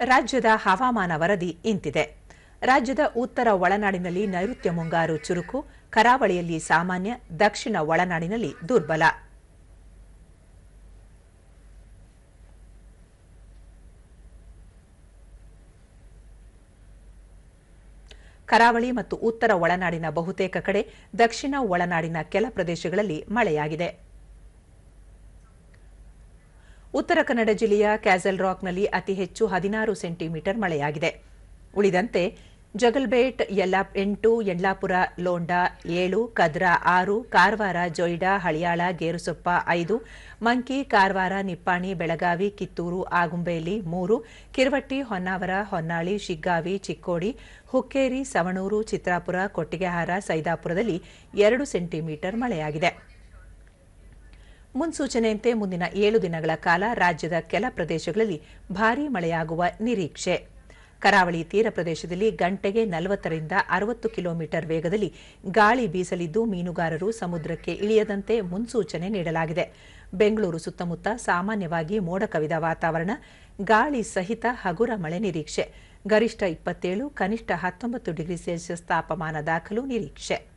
ರಾಜ್ಯದ ಹವಾಮಾನ ವರದಿ ಇಂತಿದೆ. ರಾಜ್ಯದ ಉತ್ತರ ಒಳನಾಡಿನಲ್ಲಿ ನೈಋತ್ಯ ಮುಂಗಾರು ಚುರುಕು, ಕರಾವಳಿಯಲ್ಲಿ ಸಾಮಾನ್ಯ, ದಕ್ಷಿಣ ಒಳನಾಡಿನಲ್ಲಿ ದುರ್ಬಲ. ಕರಾವಳಿ ಮತ್ತು ಉತ್ತರ ಒಳನಾಡಿನ ಬಹುತೇಕ ಕಡೆ, ದಕ್ಷಿಣ ಒಳನಾಡಿನ ಕೆಲ ಪ್ರದೇಶಗಳಲ್ಲಿ ಮಳೆಯಾಗಿದೆ. ಉತ್ತರ ಕನ್ನಡ ಜಿಲ್ಲೆಯ ಕ್ಯಾಸಲ್ ರಾಕ್ನಲ್ಲಿ ಅತಿ ಹೆಚ್ಚು ಹದಿನಾರು ಸೆಂಟಿಮೀಟರ್ ಮಳೆಯಾಗಿದೆ. ಉಳಿದಂತೆ ಜಗಲ್ಬೇಟ್ ಯಲ್ಲಾ ಎಂಟು ಯಲ್ಲಾಪುರ ಲೋಂಡಾ ಏಳು, ಕದ್ರಾ ಆರು, ಕಾರವಾರ, ಜೊಯ್ಡಾ, ಹಳಿಯಾಳ, ಗೇರುಸೊಪ್ಪ ಐದು, ಮಂಕಿ, ಕಾರವಾರ, ನಿಪ್ಪಾಣಿ, ಬೆಳಗಾವಿ, ಕಿತ್ತೂರು ಆಗುಂಬೆಯಲ್ಲಿ ಮೂರು, ಕಿರವಟ್ಟಿ, ಹೊನ್ನಾವರ, ಹೊನ್ನಾಳಿ, ಶಿಗ್ಗಾವಿ, ಚಿಕ್ಕೋಡಿ, ಹುಕ್ಕೇರಿ, ಸವಣೂರು, ಚಿತ್ರಾಪುರ, ಕೊಟ್ಟಿಗೆಹಾರ, ಸೈದಾಪುರದಲ್ಲಿ ಎರಡು ಸೆಂಟಿಮೀಟರ್ ಮಳೆಯಾಗಿದೆ. ಮುನ್ಸೂಚನೆಯಂತೆ ಮುಂದಿನ ಏಳು ದಿನಗಳ ಕಾಲ ರಾಜ್ಯದ ಕೆಲ ಪ್ರದೇಶಗಳಲ್ಲಿ ಭಾರೀ ಮಳೆಯಾಗುವ ನಿರೀಕ್ಷೆ. ಕರಾವಳಿ ತೀರ ಪ್ರದೇಶದಲ್ಲಿ ಗಂಟೆಗೆ ನಲವತ್ತರಿಂದ ಅರವತ್ತು ಕಿಲೋಮೀಟರ್ ವೇಗದಲ್ಲಿ ಗಾಳಿ ಬೀಸಲಿದ್ದು ಮೀನುಗಾರರು ಸಮುದ್ರಕ್ಕೆ ಇಳಿಯದಂತೆ ಮುನ್ಸೂಚನೆ ನೀಡಲಾಗಿದೆ. ಬೆಂಗಳೂರು ಸುತ್ತಮುತ್ತ ಸಾಮಾನ್ಯವಾಗಿ ಮೋಡ ಕವಿದ ವಾತಾವರಣ, ಗಾಳಿ ಸಹಿತ ಹಗುರ ಮಳೆ ನಿರೀಕ್ಷೆ. ಗರಿಷ್ಠ ಇಪ್ಪತ್ತೇಳು, ಕನಿಷ್ಠ ಹತ್ತೊಂಬತ್ತು ಡಿಗ್ರಿ ಸೆಲ್ಸಿಯಸ್ ತಾಪಮಾನ ದಾಖಲು ನಿರೀಕ್ಷೆ.